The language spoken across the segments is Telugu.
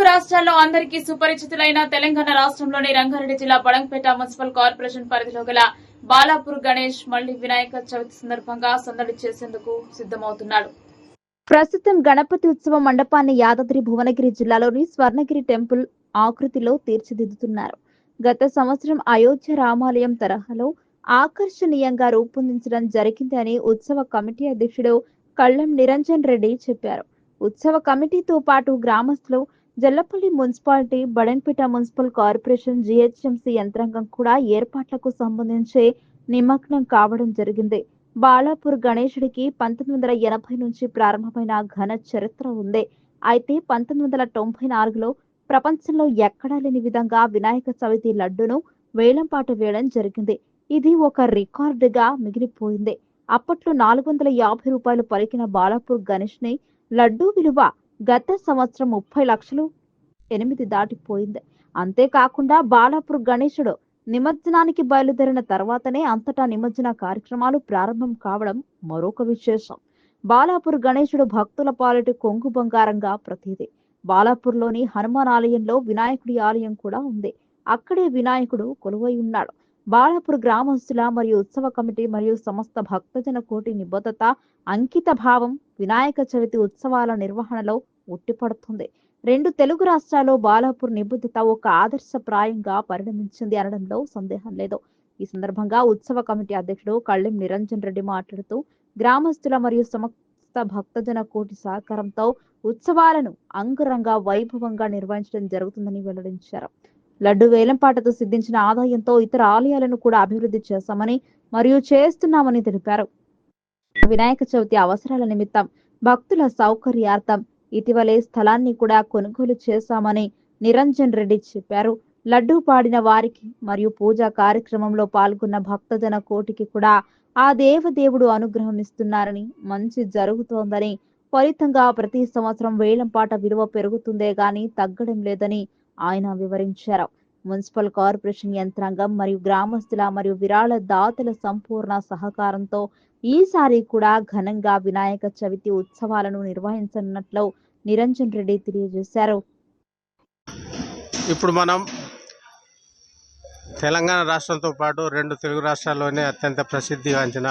తెలుగు రాష్ట్రాల్లో అందరికీ సుపరిచితులైన తెలంగాణ రాష్ట్రంలోని రంగారెడ్డి జిల్లా బడంపేట మున్సిపల్ కార్పొరేషన్ పరిధిలో గల బాలాపూర్ గణేష్ మళ్ళీ వినాయక చవితి సందర్భంగా సందడి చేసేందుకు సిద్దమవుతున్నాడు ప్రస్తుతం గణపతి ఉత్సవ మండపాన్ని యాదాద్రి భువనగిరి జిల్లాలోని స్వర్ణగిరి టెంపుల్ ఆకృతిలో తీర్చిదిద్దుతున్నారు. గత సంవత్సరం అయోధ్య రామాలయం తరహాలో ఆకర్షణీయంగా రూపొందించడం జరిగిందని ఉత్సవ కమిటీ అధ్యక్షుడు కళ్ళం నిరంజన్ రెడ్డి చెప్పారు. ఉత్సవ కమిటీతో పాటు గ్రామస్తులు Jallapalli municipality Badanpet municipal corporation GHMC యంత్రాంగం కూడా ఏర్పాట్లకు సంబంధించి నిమగ్నం కావడం జరిగింది. బాలాపూర్ గణేశుడికి పంతొమ్మిది వందల ఎనభై నుంచి ప్రారంభమైన ఘన చరిత్ర ఉంది. అయితే పంతొమ్మిది వందల తొంభై నాలుగులో ప్రపంచంలో ఎక్కడా లేని విధంగా వినాయక చవితి లడ్డును వేలంపాట వేయడం జరిగింది. ఇది ఒక రికార్డుగా మిగిలిపోయింది. అప్పట్లో నాలుగు వందల యాభై రూపాయలు పలికిన బాలాపూర్ గణేష్ని లడ్డూ విలువ గత సంవత్సరం ముప్పై లక్షలు ఎనిమిది దాటిపోయింది. అంతేకాకుండా బాలాపూర్ గణేశుడు నిమజ్జనానికి బయలుదేరిన తర్వాతనే అంతటా నిమజ్జన కార్యక్రమాలు ప్రారంభం కావడం మరొక విశేషం. బాలాపూర్ గణేశుడు భక్తుల పాలిటి కొంగు బంగారంగా ప్రతిది. బాలాపూర్లోని హనుమాన్ ఆలయంలో వినాయకుడి ఆలయం కూడా ఉంది. అక్కడే వినాయకుడు కొలువై ఉన్నాడు. బాలాపూర్ గ్రామస్తుల మరియు ఉత్సవ కమిటీ మరియు సమస్త భక్తజన కోటి నిబద్ధత అంకిత భావం వినాయక చవితి ఉత్సవాల నిర్వహణలో ఉట్టిపడుతుంది. రెండు తెలుగు రాష్ట్రాల్లో బాలాపూర్ నిబద్ధత ఒక ఆదర్శప్రాయంగా పరిణమించింది అనడంలో సందేహం లేదు. ఈ సందర్భంగా ఉత్సవ కమిటీ అధ్యక్షుడు కళ్ళెం నిరంజన్ రెడ్డి మాట్లాడుతూ గ్రామస్తుల మరియు సమస్త భక్తజన కోటి సహకారంతో ఉత్సవాలను అంగరంగ వైభవంగా నిర్వహించడం జరుగుతుందని వెల్లడించారు. లడ్డు వేలంపాటతో సిద్ధించిన ఆదాయంతో ఇతర ఆలయాలను కూడా అభివృద్ధి చేశామని మరియు చేస్తున్నామని తెలిపారు. వినాయక చవితి అవసరాల నిమిత్తం భక్తుల సౌకర్యార్థం ఇటీవలే స్థలాన్ని కూడా కొనుగోలు చేశామని నిరంజన్ రెడ్డి చెప్పారు. లడ్డూ పాడిన వారికి మరియు పూజా కార్యక్రమంలో పాల్గొన్న భక్తజన కోటికి కూడా ఆ దేవదేవుడు అనుగ్రహం ఇస్తున్నారని మంచి జరుగుతోందని ఫలితంగా ప్రతి సంవత్సరం వేలంపాట విలువ పెరుగుతుందే గాని తగ్గడం లేదని ఆయన వివరించారు. మున్సిపల్ కార్పొరేషన్ యంత్రాంగం మరియు గ్రామస్తుల మరియు విరాళ దాతల సంపూర్ణ సహకారంతో ఈసారి కూడా ఘనంగా వినాయక చవితి ఉత్సవాలను నిర్వహించనున్నట్లు నిరంజన్ రెడ్డి తెలియజేశారు. ఇప్పుడు మనం తెలంగాణ రాష్ట్రంతో పాటు రెండు తెలుగు రాష్ట్రాల్లోనే అత్యంత ప్రసిద్ధిగాంచిన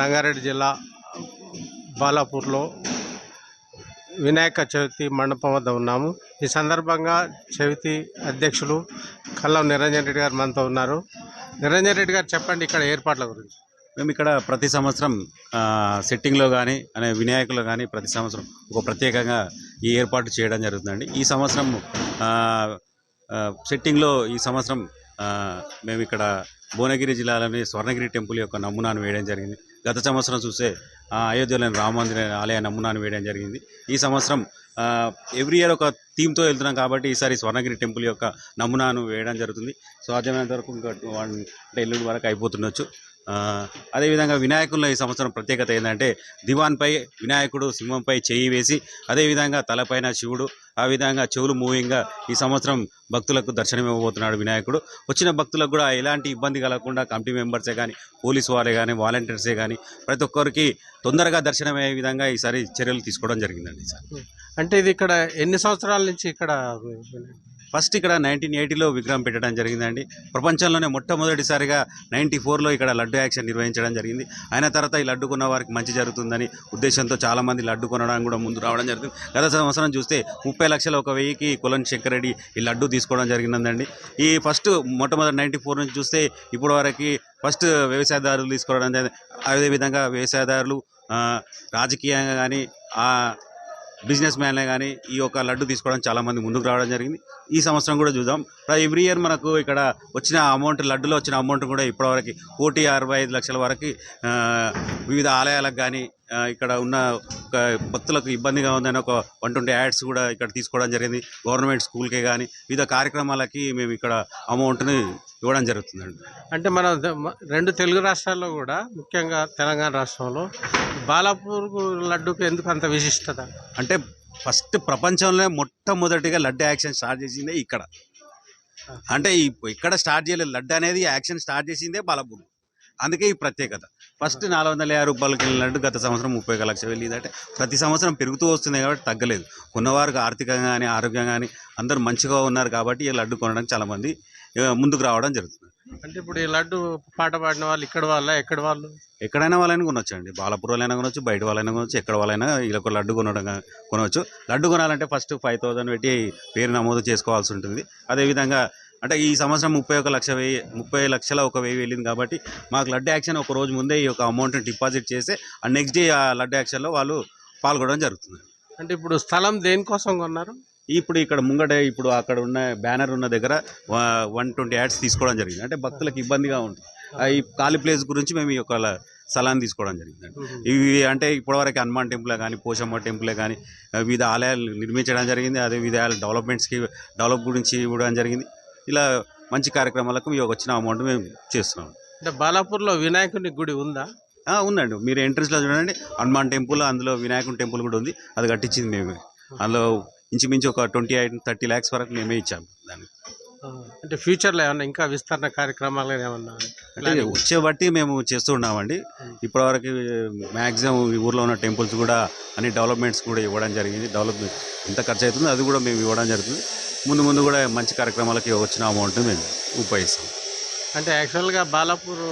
రంగారెడ్డి జిల్లా బాలాపూర్లో వినాయక చవితి మండపం వద్ద ఉన్నాము. ఈ సందర్భంగా చవితి అధ్యక్షులు కల్లం నిరంజన్ రెడ్డి గారు మనతో ఉన్నారు. నిరంజన్ రెడ్డి గారు చెప్పండి ఇక్కడ ఏర్పాట్ల గురించి. మేము ఇక్కడ ప్రతి సంవత్సరం సెట్టింగ్లో కానీ అనే వినాయకులు కానీ ప్రతి సంవత్సరం ఒక ప్రత్యేకంగా ఈ ఏర్పాటు చేయడం జరుగుతుందండి. ఈ సంవత్సరం సెట్టింగ్లో ఈ సంవత్సరం మేము ఇక్కడ భువనగిరి జిల్లాలోని స్వర్ణగిరి టెంపుల్ యొక్క నమూనాను వేయడం జరిగింది. గత సంవత్సరం చూస్తే అయోధ్యలోని రామమందిర ఆలయ నమూనాను వేయడం జరిగింది. ఈ సంవత్సరం ఎవ్రీ ఇయర్ ఒక థీమ్తో వెళ్తున్నాం కాబట్టి ఈసారి స్వర్ణగిరి టెంపుల్ యొక్క నమూనాను వేయడం జరుగుతుంది. సాధ్యమైనంత వరకు ఇంకా వన్ అంటే ఎల్లుండి వరకు అయిపోతుండొచ్చు. అదేవిధంగా వినాయకుల్లో ఈ సంవత్సరం ప్రత్యేకత ఏంటంటే దివాన్పై వినాయకుడు సింహంపై చేయి వేసి అదేవిధంగా తలపైన శివుడు ఆ విధంగా చెవులు మూవింగ్గా ఈ సంవత్సరం భక్తులకు దర్శనమివ్వబోతున్నాడు వినాయకుడు. వచ్చిన భక్తులకు కూడా ఎలాంటి ఇబ్బంది కలగకుండా కమిటీ మెంబర్సే కానీ పోలీసు వారే కానీ వాలంటీర్సే కానీ ప్రతి ఒక్కరికి తొందరగా దర్శనమయ్యే విధంగా ఈసారి చర్యలు తీసుకోవడం జరిగిందండి సార్. అంటే ఇది ఇక్కడ ఎన్ని సంవత్సరాల నుంచి ఇక్కడ ఫస్ట్ ఇక్కడ నైన్టీన్ ఎయిటీలో విగ్రహం పెట్టడం జరిగిందండి. ప్రపంచంలోనే మొట్టమొదటిసారిగా నైంటీ ఫోర్లో ఇక్కడ లడ్డు యాక్షన్ నిర్వహించడం జరిగింది. అయిన తర్వాత ఈ లడ్డు కొన్న వారికి మంచి జరుగుతుందని ఉద్దేశంతో చాలామంది లడ్డు కొనడానికి కూడా ముందు రావడం జరిగింది. గత సంవత్సరం చూస్తే ముప్పై లక్షల ఒక వెయ్యికి కులన్ శంకరెడ్డి ఈ లడ్డు తీసుకోవడం జరిగిందండి. ఈ ఫస్ట్ మొట్టమొదటి నైంటీ ఫోర్ నుంచి చూస్తే ఇప్పుడు వరకు ఫస్ట్ వ్యవసాయదారులు తీసుకోవడం జరిగింది. అదేవిధంగా వ్యవసాయదారులు రాజకీయంగా కానీ బిజినెస్ మ్యాన్లే కానీ ఈ యొక్క లడ్డు తీసుకోవడం చాలామంది ముందుకు రావడం జరిగింది. ఈ సంవత్సరం కూడా చూద్దాం. ఎవ్రీ ఇయర్ మనకు ఇక్కడ వచ్చిన అమౌంట్ లడ్డులో వచ్చిన అమౌంట్ కూడా ఇప్పటివరకు కోటి అరవై ఐదు లక్షల వరకు వివిధ ఆలయాలకు కానీ ఇక్కడ ఉన్న ఒక భక్తులకు ఇబ్బందిగా ఉందని ఒక వన్ ట్వంటీ యాడ్స్ కూడా ఇక్కడ తీసుకోవడం జరిగింది. గవర్నమెంట్ స్కూల్కే కానీ వివిధ కార్యక్రమాలకి మేము ఇక్కడ అమౌంట్ని ఇవ్వడం జరుగుతుందండి. అంటే మన రెండు తెలుగు రాష్ట్రాల్లో కూడా ముఖ్యంగా తెలంగాణ రాష్ట్రంలో బాలాపూర్ లడ్డుకు ఎందుకు అంత విశిష్టత? అంటే ఫస్ట్ ప్రపంచంలో మొట్టమొదటిగా లడ్డు యాక్షన్ స్టార్ట్ చేసిందే ఇక్కడ. అంటే ఈ- ఇక్కడ స్టార్ట్ చేయలేదు లడ్డు అనేది యాక్షన్ స్టార్ట్ చేసిందే బాలపూర్. అందుకే ఈ ప్రత్యేకత. ఫస్ట్ నాలుగు వందల యాభై రూపాయలకి వెళ్ళినట్టు గత సంవత్సరం ముప్పై ఒక లక్ష వెళ్ళిందంటే ప్రతి సంవత్సరం పెరుగుతూ వస్తుంది కాబట్టి తగ్గలేదు. ఉన్నవారికి ఆర్థికంగా కానీ ఆరోగ్యంగా కానీ అందరూ మంచిగా ఉన్నారు కాబట్టి ఈ లడ్డు కొనడానికి చాలా మంది ఆ, ముందుకు రావడం జరుగుతుంది. అంటే ఇప్పుడు ఈ లడ్డు పాట పాడిన వాళ్ళు ఇక్కడ వాళ్ళ ఎక్కడ వాళ్ళు? ఎక్కడైనా వాళ్ళైనా కొనొచ్చు అండి బాలపూర్ వాళ్ళైనా కొనొచ్చు బయట వాళ్ళైనా కొనొచ్చు ఎక్కడ వాళ్ళైనా ఇలా ఒక లడ్డు కొనడం కొనవచ్చు లడ్డు కొనాలంటే ఫస్ట్ ఫైవ్ థౌసండ్ పెట్టి పేరు నమోదు చేసుకోవాల్సి ఉంటుంది. అదేవిధంగా అంటే ఈ సంవత్సరం ముప్పై ఒక లక్ష వెయ్యి ముప్పై లక్షల ఒక వెయ్యి వెళ్ళింది కాబట్టి మాకు లడ్డు యాక్షన్ ఒక రోజు ముందే ఈ యొక్క అమౌంట్ని డిపాజిట్ చేసి ఆ నెక్స్ట్ డే ఆ లడ్డు యాక్షన్లో వాళ్ళు పాల్గొనడం జరుగుతుంది. అంటే ఇప్పుడు స్థలం దేనికోసం కొన్నారు? ఇప్పుడు ఇక్కడ ముంగట ఇప్పుడు అక్కడ ఉన్న బ్యానర్ ఉన్న దగ్గర వన్ ట్వంటీ యాడ్స్ తీసుకోవడం జరిగింది. అంటే భక్తులకు ఇబ్బందిగా ఉంటుంది. ఆ ఈ ఖాళీ ప్లేస్ గురించి మేము ఈ యొక్క స్థలాన్ని తీసుకోవడం జరిగింది. ఇవి అంటే ఇప్పటివరకు హనుమాన్ టెంపుల్ కానీ పోషమ్మ టెంపుల్ కానీ వివిధ ఆలయాలు నిర్మించడం జరిగింది. అదే వివిధ డెవలప్మెంట్స్కి డెవలప్ గురించి ఇవ్వడం జరిగింది. ఇలా మంచి కార్యక్రమాలకు మేము వచ్చిన అమౌంట్ మేము చేస్తున్నాం. అంటే బాలాపూర్లో వినాయకుని గుడి ఉందా? ఉందండి. మీరు ఎంట్రన్స్లో చూడండి. హనుమాన్ టెంపుల్ అందులో వినాయకుని టెంపుల్ కూడా ఉంది. అది కట్టించింది మేమే. అందులో ఇంచుమించు ఒక ట్వంటీ ఎయిట్ థర్టీ ల్యాక్స్ వరకు మేమే ఇచ్చాము దానికి అంటే ఫ్యూచర్లో ఏమన్నా ఇంకా విస్తరణ కార్యక్రమాలు ఏమన్నా అంటే వచ్చే బట్టి మేము చేస్తూ ఉన్నామండి. ఇప్పటివరకు మ్యాక్సిమం ఈ ఊర్లో ఉన్న టెంపుల్స్ కూడా అన్ని డెవలప్మెంట్స్ కూడా ఇవ్వడం జరిగింది. డెవలప్మెంట్ ఎంత ఖర్చు అవుతుందో అది కూడా మేము ఇవ్వడం జరుగుతుంది. ముందు ముందు కూడా మంచి కార్యక్రమాలకి వచ్చిన అమౌంట్ మేము ఉపయోగిస్తాం. అంటే యాక్చువల్గా బాలాపూర్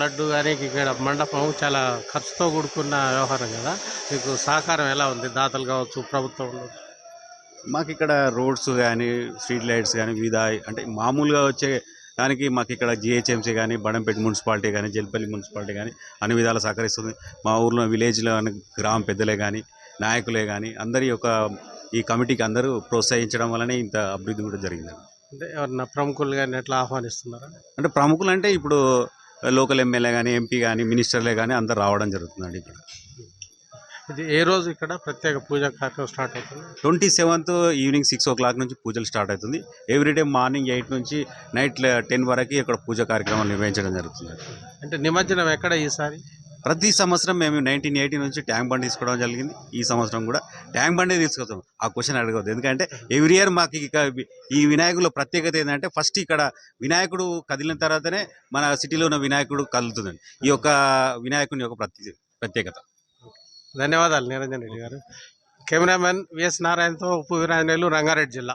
లడ్డు కానీ ఇక్కడ మండపం చాలా ఖర్చుతో కూడుకున్న వ్యవహారం కదా. మీకు సహకారం ఎలా ఉంది? దాతలు కావచ్చు ప్రభుత్వం మాకు ఇక్కడ రోడ్స్ కానీ స్ట్రీట్ లైట్స్ కానీ వివిధ అంటే మామూలుగా వచ్చే దానికి మాకు ఇక్కడ జిహెచ్ఎంసీ కానీ బడంపేట మున్సిపాలిటీ కానీ జల్పల్లి మున్సిపాలిటీ కానీ అన్ని విధాలు సహకరిస్తుంది. మా ఊర్లో విలేజ్లో గ్రామ పెద్దలే కానీ నాయకులే కానీ అందరి యొక్క ఈ కమిటీకి అందరూ ప్రోత్సహించడం వల్లనే ఇంత అభివృద్ధి కూడా జరిగింది అంటే ఎవరన్నా ప్రముఖులు కానీ ఎట్లా ఆహ్వానిస్తున్నారా? అంటే ప్రముఖులు అంటే ఇప్పుడు లోకల్ ఎమ్మెల్యే కానీ ఎంపీ కానీ మినిస్టర్లే కానీ అందరు రావడం జరుగుతుందండి ఇక్కడ. ఇది ఏ రోజు ఇక్కడ ప్రత్యేక పూజా కార్యక్రమం స్టార్ట్ అవుతుంది? Twenty seventh evening six o'clock నుంచి పూజలు స్టార్ట్ అవుతుంది. ఎవ్రీడే మార్నింగ్ ఎయిట్ నుంచి నైట్ టెన్ వరకు ఇక్కడ పూజ కార్యక్రమాలు నిర్వహించడం జరుగుతుంది. అంటే నిమజ్జనం ఎక్కడ ఈసారి? ప్రతి సంవత్సరం మేము నైన్టీన్ ఎయిటీ నుంచి ట్యాంక్ బండి తీసుకోవడం జరిగింది. ఈ సంవత్సరం కూడా ట్యాంక్ బండే తీసుకొస్తాం. ఆ క్వశ్చన్ అడగవద్దు. ఎందుకంటే ఎవ్రీ ఇయర్ మాకు ఇక ఈ వినాయకుల ప్రత్యేకత ఏంటంటే ఫస్ట్ ఇక్కడ వినాయకుడు కదిలిన తర్వాతనే మన సిటీలో ఉన్న వినాయకుడు కదులుతుందండి. ఈ యొక్క వినాయకుని యొక్క ప్రత్యే ప్రత్యేకత. ధన్యవాదాలు నిరంజన్ రెడ్డి గారు. కెమెరామెన్ విఎస్ నారాయణతో ఉప్పు వీరాంజనేయులు రంగారెడ్డి జిల్లా.